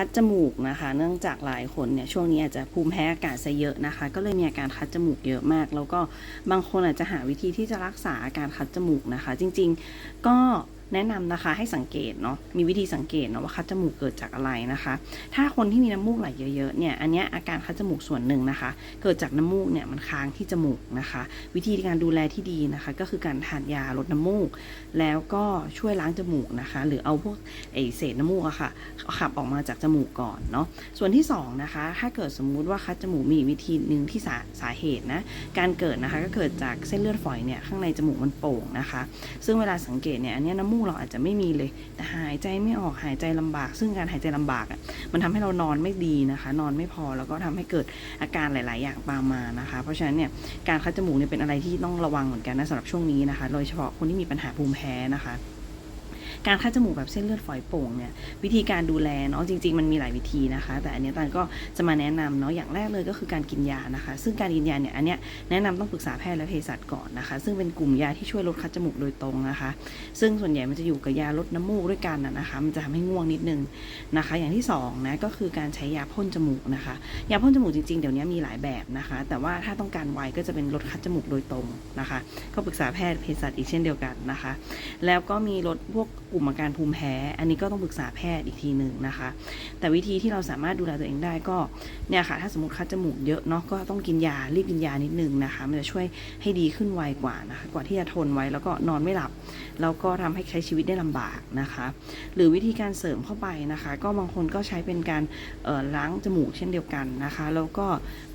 คัดจมูกนะคะ เนื่องจากหลายคนเนี่ยช่วงนี้อาจจะภูมิแพ้อากาศซะเยอะนะคะ ก็เลยมีอาการคัดจมูกเยอะมาก แล้วก็บางคนอาจจะหาวิธีที่จะรักษาอาการคัดจมูกนะคะ จริง ๆ ก็ แนะนำนะคะให้สังเกตเนาะมีวิธีสังเกตเนาะว่าคัดจมูกเกิดจากอะไรนะคะ ถ้าคนที่มีน้ำมูกไหลเยอะๆเนี่ยอันเนี้ยอาการคัดจมูกส่วนหนึ่งนะคะ เกิดจากน้ำมูกเนี่ยมันค้างที่จมูกนะคะ วิธีการดูแลที่ดีนะคะ ก็คือการทานยาลดน้ำมูก แล้วก็ช่วยล้างจมูกนะคะ หรือเอาพวกไอเศษน้ำมูกอะค่ะขับออกมาจากจมูกก่อนเนาะส่วนที่สองนะคะถ้าเกิดสมมุติว่าคัดจมูกมีวิธีหนึ่งที่สาสาเหตุนะการเกิดนะคะก็เกิดจากเส้นเลือดฝอยเนี่ยข้างในจมูกมันโป่งนะคะ ซึ่งเวลาสังเกตเนี่ยอันเนี้ยน้ำมูกเราอาจจะไม่มีเลย แต่หายใจไม่ออกหายใจลำบาก ซึ่งการหายใจลำบากอะมันทำให้เรานอนไม่ดีนะคะ นอนไม่พอแล้วก็ทำให้เกิดอาการหลาย ๆ อย่างตามมานะคะ เพราะฉะนั้นเนี่ยการคัดจมูกเนี่ยเป็นอะไรที่ต้องระวังเหมือนกันนะสำหรับช่วงนี้นะคะ โดยเฉพาะคนที่มีปัญหาภูมิแพ้นะคะ การคัดจมูกแบบเส้นเลือดฝอยโป่งเนี่ยวิธีการดูแลเนาะจริง ๆ มันมีหลายวิธีนะคะ แต่อันนี้ตันก็จะมาแนะนำเนาะอย่างแรกเลยก็คือการกินยานะคะ ซึ่งการกินยาเนี่ยอันเนี้ยแนะนำต้องปรึกษาแพทย์และเภสัชก่อนนะคะ ซึ่งเป็นกลุ่มยาที่ช่วยลดคัดจมูกโดยตรงนะคะ ซึ่งส่วนใหญ่มันจะอยู่กับยาลดน้ำมูกด้วยกันนะคะ มันจะทำให้ง่วงนิดนึงนะคะ อย่างที่สองนะก็คือการใช้ยาพ่นจมูกนะคะยาพ่นจมูกจริงๆเดี๋ยวนี้มีหลายแบบนะคะ แต่ว่าถ้าต้องการไวก็จะเป็นลดคัดจมูกโดยตรงนะคะ ก็ปรึกษาแพทย์เภสัชอีกเช่นเดียวกันนะคะ แล้วก็มีลดพวกกลุ่มอาการภูมิแพ้ อันนี้ก็ต้องปรึกษาแพทย์อีกทีหนึ่งนะคะ แต่วิธีที่เราสามารถดูแลตัวเองได้ก็เนี่ยค่ะ ถ้าสมมติคัดจมูกเยอะเนาะก็ต้องกินยารีบกินยานิดนึงนะคะ มันจะช่วยให้ดีขึ้นไวกว่านะคะกว่าที่จะทนไว้แล้วก็นอนไม่หลับ แล้วก็ทำให้ใช้ชีวิตได้ลำบากนะคะ หรือวิธีการเสริมเข้าไปนะคะ ก็บางคนก็ใช้เป็นการล้างจมูกเช่นเดียวกันนะคะ แล้วก็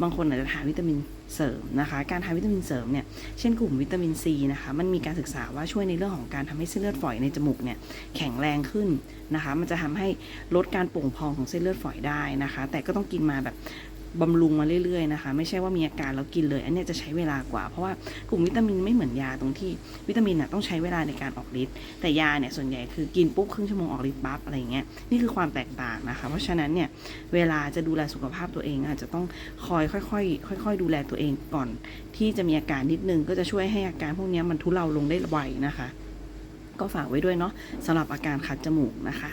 บางคนอาจจะทานวิตามิน เสริมนะคะ การทานวิตามินเสริมเนี่ยเช่นกลุ่มวิตามินซีนะคะมันมีการศึกษาว่าช่วยในเรื่องของการทำให้เส้นเลือดฝอยในจมูกเนี่ยแข็งแรงขึ้นนะคะ มันจะทำให้ลดการโป่งพองของเส้นเลือดฝอยได้นะคะ แต่ก็ต้องกินมาแบบ บำรุงมาเรื่อยๆนะคะ ไม่ใช่ว่ามีอาการแล้วกินเลย อันนี้จะใช้เวลากว่า เพราะว่ากลุ่มวิตามินไม่เหมือนยาตรงที่วิตามินน่ะต้องใช้เวลาในการออกฤทธิ์แต่ยาเนี่ยส่วนใหญ่คือกินปุ๊บครึ่งชั่วโมงออกฤทธิ์ปั๊บอะไรอย่างเงี้ยนี่คือความแตกต่างนะคะ เพราะฉะนั้นเนี่ยเวลาจะดูแลสุขภาพตัวเองอาจจะต้องคอยค่อยๆค่อย ๆ ดูแลตัวเองก่อน ที่จะมีอาการนิดนึงก็จะช่วยให้อาการพวกนี้มันทุเลาลงได้ไวนะคะ ก็ฝากไว้ด้วยเนาะสำหรับอาการคัดจมูกนะคะ